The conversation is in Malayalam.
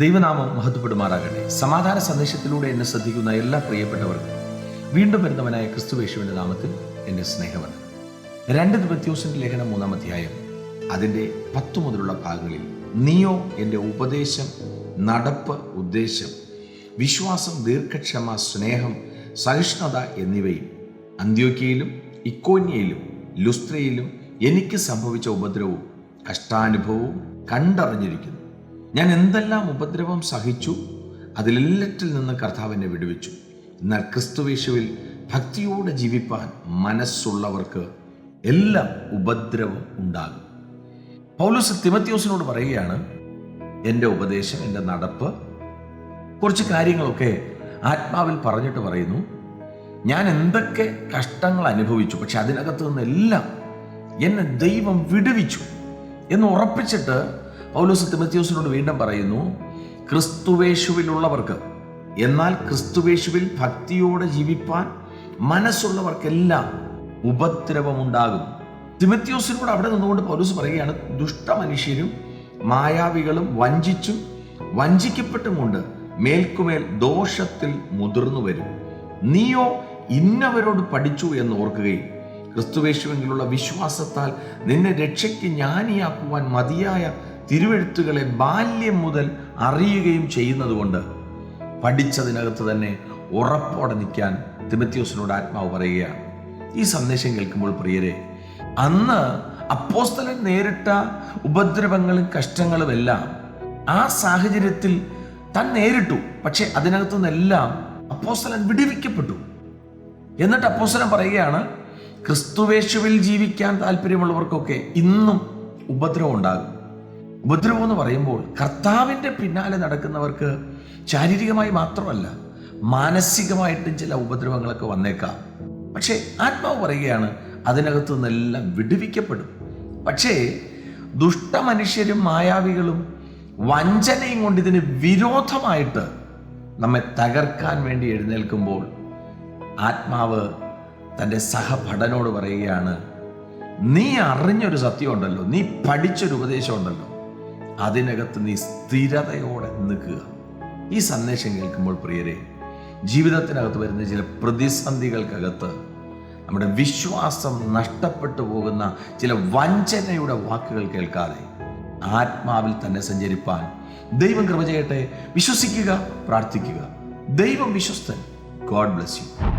ദൈവനാമം മഹത്വപ്പെടുമാറാകട്ടെ. സമാധാന സന്ദേശത്തിലൂടെ എന്നെ ശ്രദ്ധിക്കുന്ന എല്ലാ പ്രിയപ്പെട്ടവർക്കും വീണ്ടും വരുന്നവനായ ക്രിസ്തുവേശുവിന്റെ നാമത്തിൽ എന്റെ സ്നേഹമാണ് രണ്ട് ദിവത്യോസിന്റെ ലേഖനം മൂന്നാം അധ്യായം. അതിന്റെ പത്തു മുതലുള്ള ഭാഗങ്ങളിൽ നീയോ എന്റെ ഉപദേശം നടപ്പ് ഉദ്ദേശം വിശ്വാസം ദീർഘക്ഷമ സ്നേഹം സഹിഷ്ണുത എന്നിവയും അന്ത്യോക്യയിലും ഇക്കോന്യയിലും ലുസ്ത്രയിലും എനിക്ക് സംഭവിച്ച ഉപദ്രവവും കഷ്ടാനുഭവവും കണ്ടറിഞ്ഞിരിക്കുന്നു. ഞാൻ എന്തെല്ലാം ഉപദ്രവം സഹിച്ചു അതിലെല്ലറ്റിൽ നിന്ന് കർത്താവിനെ വിടുവിച്ചു. എന്നാൽ ക്രിസ്തുവേശുവിൽ ഭക്തിയോടെ ജീവിപ്പാൻ മനസ്സുള്ളവർക്ക് എല്ലാം ഉപദ്രവം ഉണ്ടാകും. പൗലോസ് തിമത്യോസിനോട് പറയുകയാണ് എന്റെ ഉപദേശം എന്റെ നടപ്പ് കുറച്ച് കാര്യങ്ങളൊക്കെ ആത്മാവിൽ പറഞ്ഞിട്ട് പറയുന്നു. ഞാൻ എന്തൊക്കെ കഷ്ടങ്ങൾ അനുഭവിച്ചു പക്ഷെ അതിനകത്ത് നിന്നെല്ലാം എന്നെ ദൈവം വിടുവിച്ചു എന്ന് ഉറപ്പിച്ചിട്ട് പൗലോസ് തിമത്യോസിനോട് വീണ്ടും പറയുന്നു ക്രിസ്തുവേഷുവിലുള്ളവർക്ക് എന്നാൽ ക്രിസ്തുവേശുവിൽ ഭക്തിയോടെ ജീവിപ്പാൻ മനസ്സുള്ളവർക്കെല്ലാം ഉപദ്രവമുണ്ടാകും. തിമത്യോസിനോട് അവിടെ നിന്നുകൊണ്ട് പൗലോസ് പറയുകയാണ് ദുഷ്ടമനുഷ്യരും മായാവികളും വഞ്ചിച്ചും വഞ്ചിക്കപ്പെട്ടും കൊണ്ട് മേൽക്കുമേൽ ദോഷത്തിൽ മുതിർന്നു വരും. നീയോ ഇന്നവരോട് പഠിച്ചു എന്ന് ഓർക്കുകയും ക്രിസ്തുവേശുവെങ്കിലുള്ള വിശ്വാസത്താൽ നിന്നെ രക്ഷയ്ക്ക് ജ്ഞാനിയാക്കുവാൻ മതിയായ തിരുവെഴുത്തുകളെ ബാല്യം മുതൽ അറിയുകയും ചെയ്യുന്നതുകൊണ്ട് പഠിച്ചതിനകത്ത് തന്നെ ഉറപ്പോടെ നിൽക്കാൻ തിമത്യോസിനോട് ആത്മാവ് പറയുകയാണ്. ഈ സന്ദേശം കേൾക്കുമ്പോൾ പ്രിയരെ അന്ന് അപ്പോസ്തലൻ നേരിട്ട ഉപദ്രവങ്ങളും കഷ്ടങ്ങളും എല്ലാം ആ സാഹചര്യത്തിൽ തൻ നേരിട്ടു. പക്ഷെ അതിനകത്തു നിന്നെല്ലാം അപ്പോസ്തലൻ വിടുവിക്കപ്പെട്ടു. എന്നിട്ട് അപ്പോസ്തലൻ പറയുകയാണ് ക്രിസ്തുവേശുവിൽ ജീവിക്കാൻ താല്പര്യമുള്ളവർക്കൊക്കെ ഇന്നും ഉപദ്രവം ഉണ്ടാകും. ഉപദ്രവം എന്ന് പറയുമ്പോൾ കർത്താവിന്റെ പിന്നാലെ നടക്കുന്നവർക്ക് ശാരീരികമായി മാത്രമല്ല മാനസികമായിട്ടും ചില ഉപദ്രവങ്ങളൊക്കെ വന്നേക്കാം. പക്ഷേ ആത്മാവ് പറയുകയാണ് അതിനകത്തു നിന്നെല്ലാം വിടുവിക്കപ്പെടും. പക്ഷേ ദുഷ്ടമനുഷ്യരും മായാവികളും വഞ്ചനയും കൊണ്ട് ഇതിന് വിരോധമായിട്ട് നമ്മെ തകർക്കാൻ വേണ്ടി എഴുന്നേൽക്കുമ്പോൾ ആത്മാവ് തന്റെ സഹഭടനോട് പറയുകയാണ് നീ അറിഞ്ഞൊരു സത്യമുണ്ടല്ലോ നീ പഠിച്ചൊരു ഉപദേശമുണ്ടല്ലോ. അതിനകത്ത് നീ സ്ഥിരതയോടെ നിൽക്കുക. ഈ സന്ദേശം കേൾക്കുമ്പോൾ പ്രിയരെ ജീവിതത്തിനകത്ത് വരുന്ന ചില പ്രതിസന്ധികൾക്കകത്ത് നമ്മുടെ വിശ്വാസം നഷ്ടപ്പെട്ടു പോകുന്ന ചില വഞ്ചനയുടെ വാക്കുകൾ കേൾക്കാതെ ആത്മാവിൽ തന്നെ സഞ്ചരിപ്പാൻ ദൈവം കൃപ ചെയ്യട്ടെ. വിശ്വസിക്കുക പ്രാർത്ഥിക്കുക. ദൈവം വിശ്വസ്തൻ. God bless you